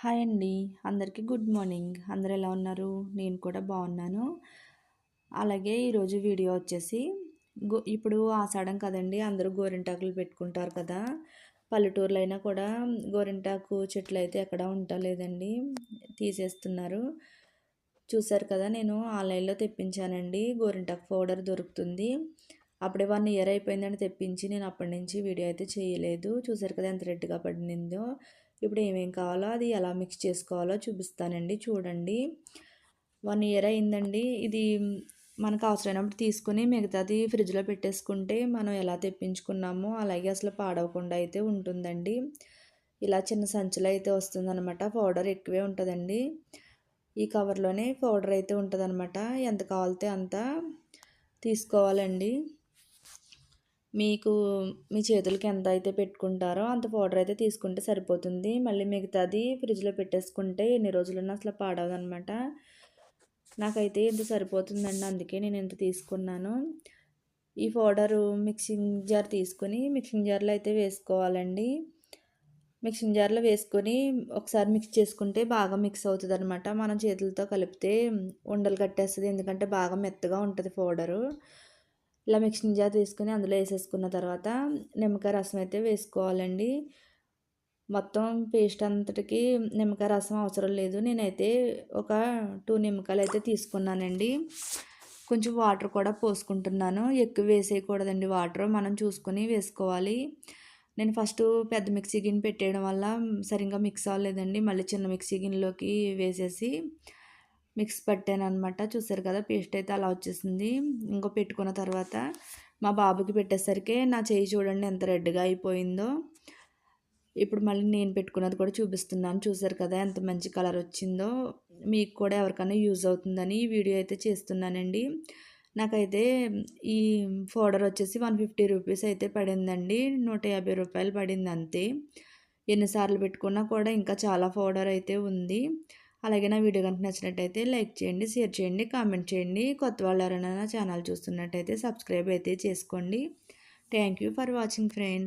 Hi అండి. అందరికీ good morning. అందరు ఎలా ఉన్నారు? నేను కూడా బాగున్నాను. అలాగే ఈరోజు వీడియో వచ్చేసి గో ఇప్పుడు ఆషాఢం కదండి అందరూ గోరింటాకులు పెట్టుకుంటారు కదా. పల్లెటూర్లు అయినా కూడా గోరింటాకు చెట్లు అయితే ఎక్కడ ఉండలేదండి. తీసేస్తున్నారు. చూసారు కదా నేను ఆన్లైన్లో తెప్పించానండి. గోరింటాకు పౌడర్ దొరుకుతుంది. అప్పుడే వన్ ఇయర్ అయిపోయిందని తెప్పించి నేను అప్పటి నుంచి వీడియో అయితే చేయలేదు. చూసారు కదా ఎంత రెడ్గా పడిందో ఇప్పుడు ఏమేం కావాలో అది ఎలా మిక్స్ చేసుకోవాలో చూపిస్తానండి. చూడండి. వన్ ఇయర్ అయిందండి. ఇది మనకు అవసరమైనప్పుడు తీసుకుని మిగతాది ఫ్రిడ్జ్లో పెట్టేసుకుంటే మనం ఎలా తెప్పించుకున్నామో అలాగే అసలు పాడవకుండా అయితే ఉంటుందండి. ఇలా చిన్న సంచులు అయితే వస్తుందన్నమాట. పౌడర్ ఎక్కువే ఉంటుందండి. ఈ కవర్లోనే పౌడర్ అయితే ఉంటుందన్నమాట. ఎంత కావాలితే అంత తీసుకోవాలండి. మీకు మీ చేతులకి ఎంత అయితే పెట్టుకుంటారో అంత పౌడర్ అయితే తీసుకుంటే సరిపోతుంది. మళ్ళీ మిగతాది ఫ్రిడ్జ్లో పెట్టేసుకుంటే ఎన్ని రోజులన్నా అసలు పాడవదనమాట. నాకైతే ఇంత సరిపోతుందండి అందుకే నేను ఇంత తీసుకున్నాను. ఈ పౌడరు మిక్సింగ్ జార్ తీసుకొని మిక్సింగ్ జార్లో అయితే వేసుకోవాలండి. మిక్సింగ్ జార్లో వేసుకొని ఒకసారి మిక్స్ చేసుకుంటే బాగా మిక్స్ అవుతుంది అనమాట మనం చేతులతో కలిపితే ఉండలు కట్టేస్తుంది ఎందుకంటే బాగా మెత్తగా ఉంటుంది పౌడరు. ఇలా మిక్సింగ్ జార్ తీసుకుని అందులో వేసేసుకున్న తర్వాత నిమ్మకాయ రసం అయితే వేసుకోవాలండి. మొత్తం పేస్ట్ అంతటికి నిమ్మకాయ రసం అవసరం లేదు. నేనైతే ఒక టూ నిమ్మకాయలు అయితే తీసుకున్నానండి. కొంచెం వాటర్ కూడా పోసుకుంటున్నాను. ఎక్కువ వేసేయకూడదండి వాటర్. మనం చూసుకొని వేసుకోవాలి. నేను ఫస్ట్ పెద్ద మిక్సీ గిన్నె పెట్టేయడం వల్ల సరిగ్గా మిక్స్ అవ్వలేదండి. మళ్ళీ చిన్న మిక్సీ గిన్నెలోకి వేసేసి మిక్స్ పట్టాను అనమాట చూసారు కదా పేస్ట్ అయితే అలా వచ్చేసింది. ఇంకో పెట్టుకున్న తర్వాత మా బాబుకి పెట్టేసరికి నా చేయి చూడండి ఎంత రెడ్గా అయిపోయిందో. ఇప్పుడు మళ్ళీ నేను పెట్టుకున్నది కూడా చూపిస్తున్నాను. చూసారు కదా ఎంత మంచి కలర్ వచ్చిందో. మీకు కూడా ఎవరికైనా యూజ్ అవుతుందని ఈ వీడియో అయితే చేస్తున్నానండి. నాకైతే ఈ ఫోడర్ వచ్చేసి వన్ ఫిఫ్టీ రూపీస్ అయితే పడిందండి. నూట యాభై రూపాయలు పడింది అంతే. ఎన్నిసార్లు పెట్టుకున్నా కూడా ఇంకా చాలా ఫోడర్ అయితే ఉంది. అలాగే నా వీడియో కనుక నచ్చినట్టయితే లైక్ చేయండి షేర్ చేయండి కామెంట్ చేయండి. కొత్త వాళ్ళు ఎవరైనా ఛానల్ చూస్తున్నట్టయితే సబ్స్క్రైబ్ అయితే చేసుకోండి. Thank you for watching friends.